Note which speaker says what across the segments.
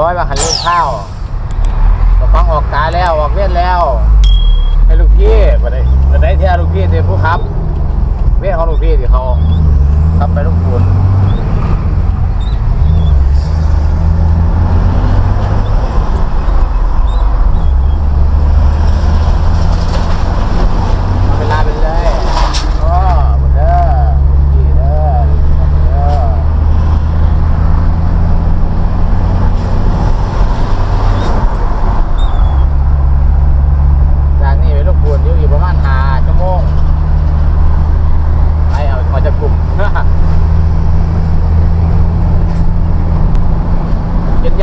Speaker 1: ร้อยบาหันเรื่งข้าวก็ฟังออกกายแล้วออกเวทแล้วให้ลูกพี่มาได้มาได้เท่าลูกพี่เดี๋ยวผู้ครับ เวทของลูกพี่ที่เขาทำไปลูกคุณ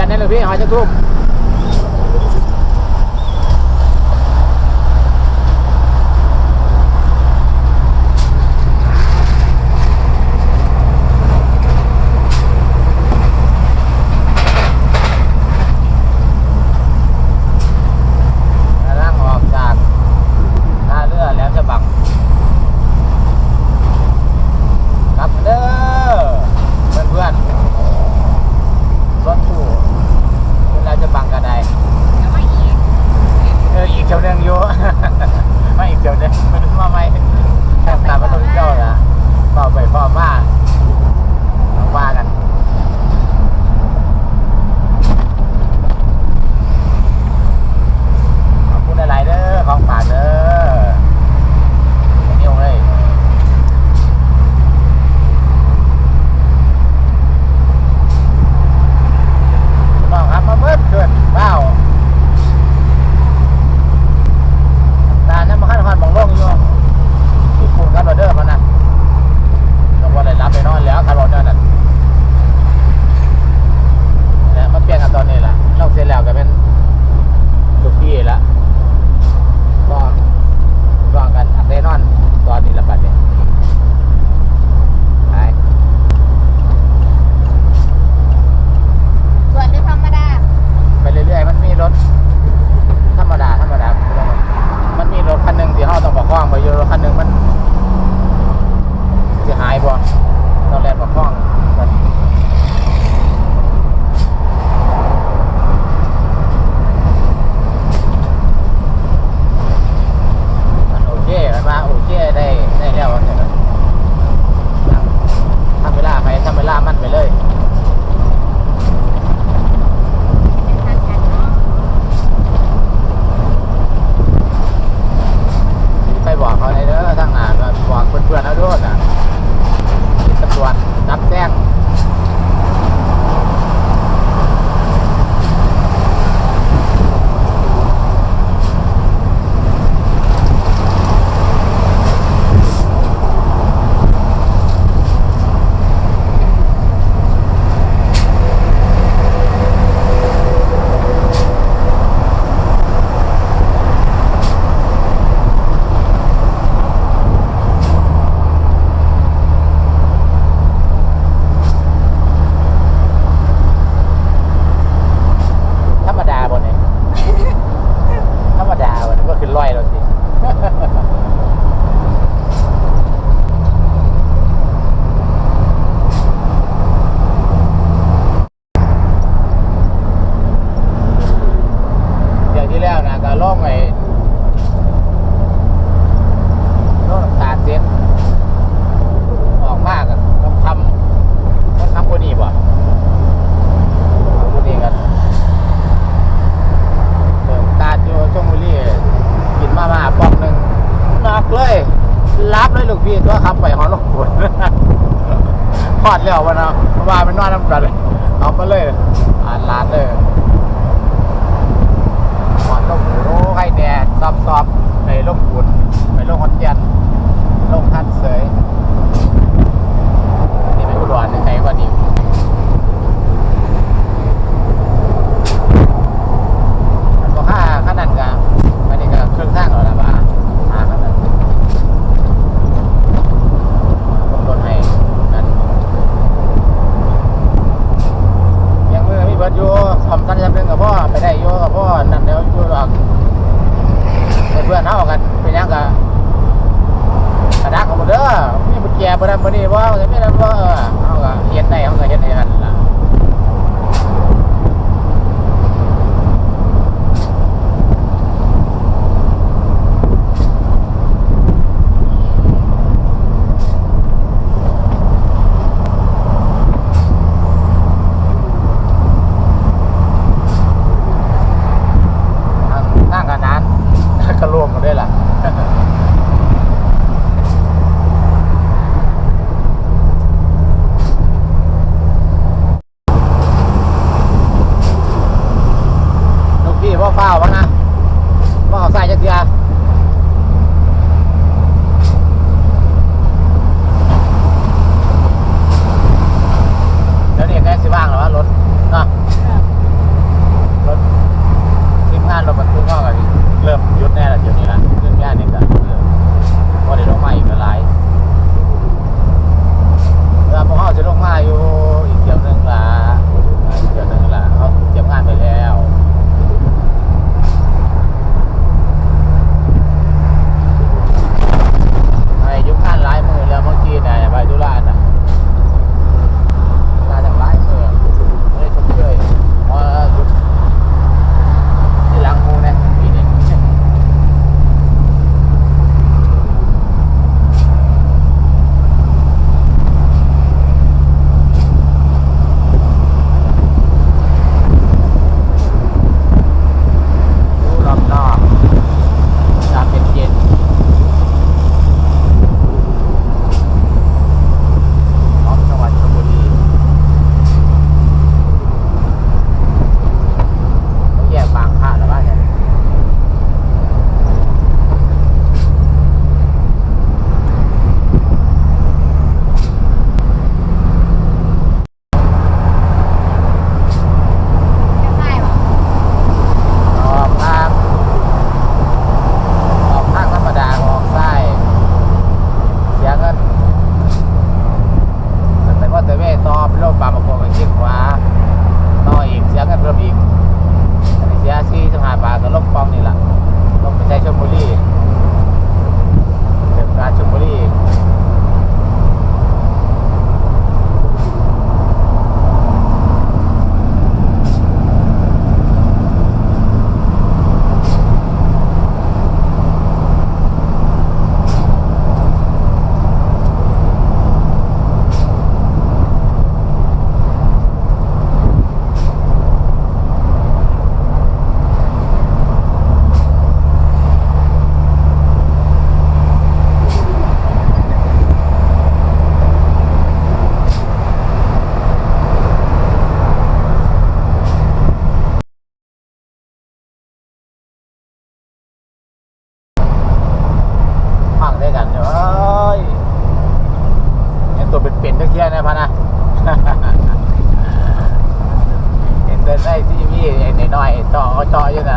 Speaker 1: นั่นแลยพี่หอยจะทุ่ม รับแจ้ง แล้ววันนาะเพราน้ามันนอนน้ำกันเอาไปเลยอ่านร้าน เปล่าวะ ต่ออยู่นะ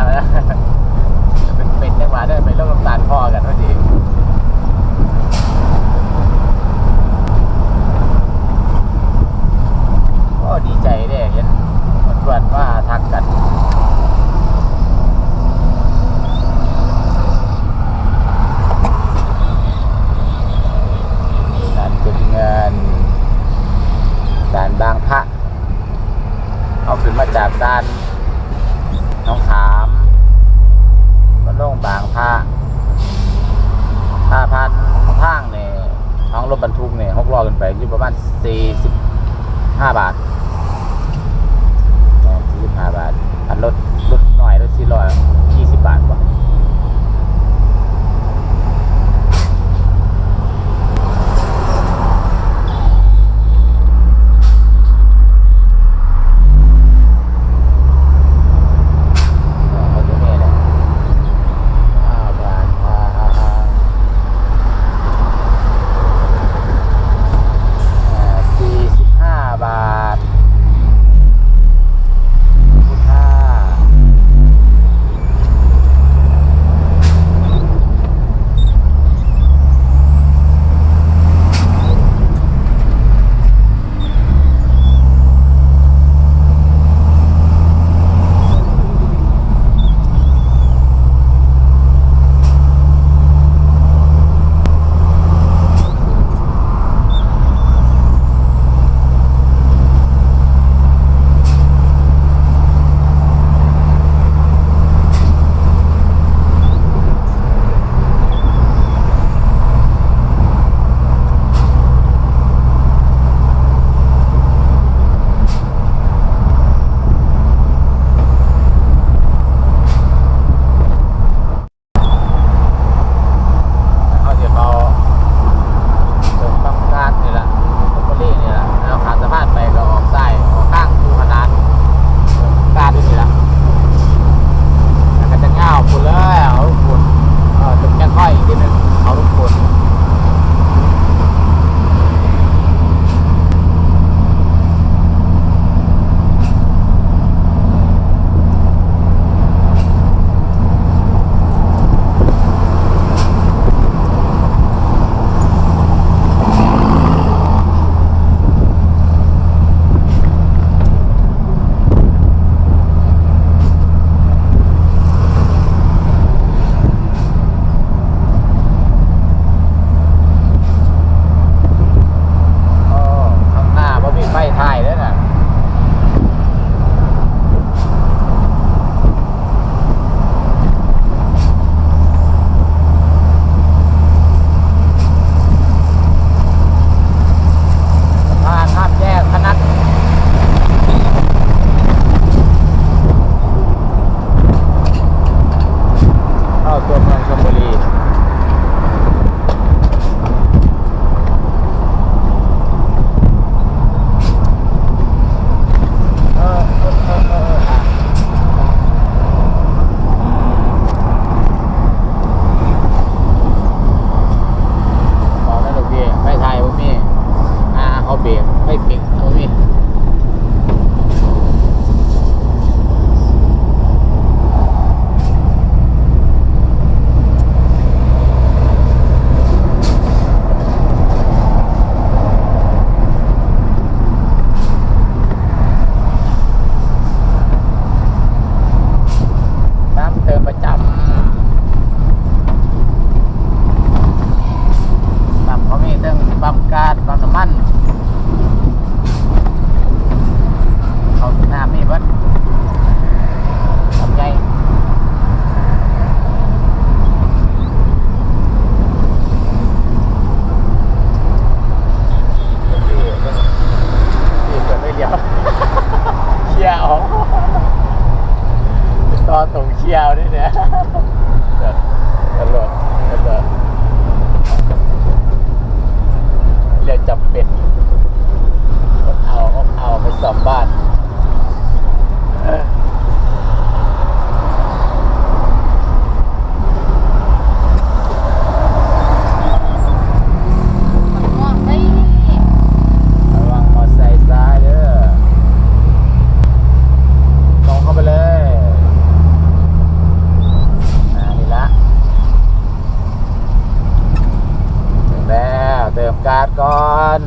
Speaker 1: ก่อน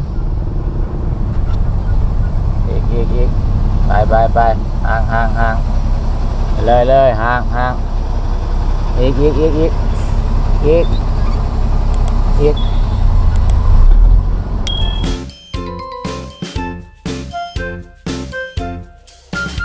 Speaker 1: อีกอีกอีกไปไปไปห่างห่างห่างเลยเลยห่างห่างอีกอีกอีกอีกอีกอีก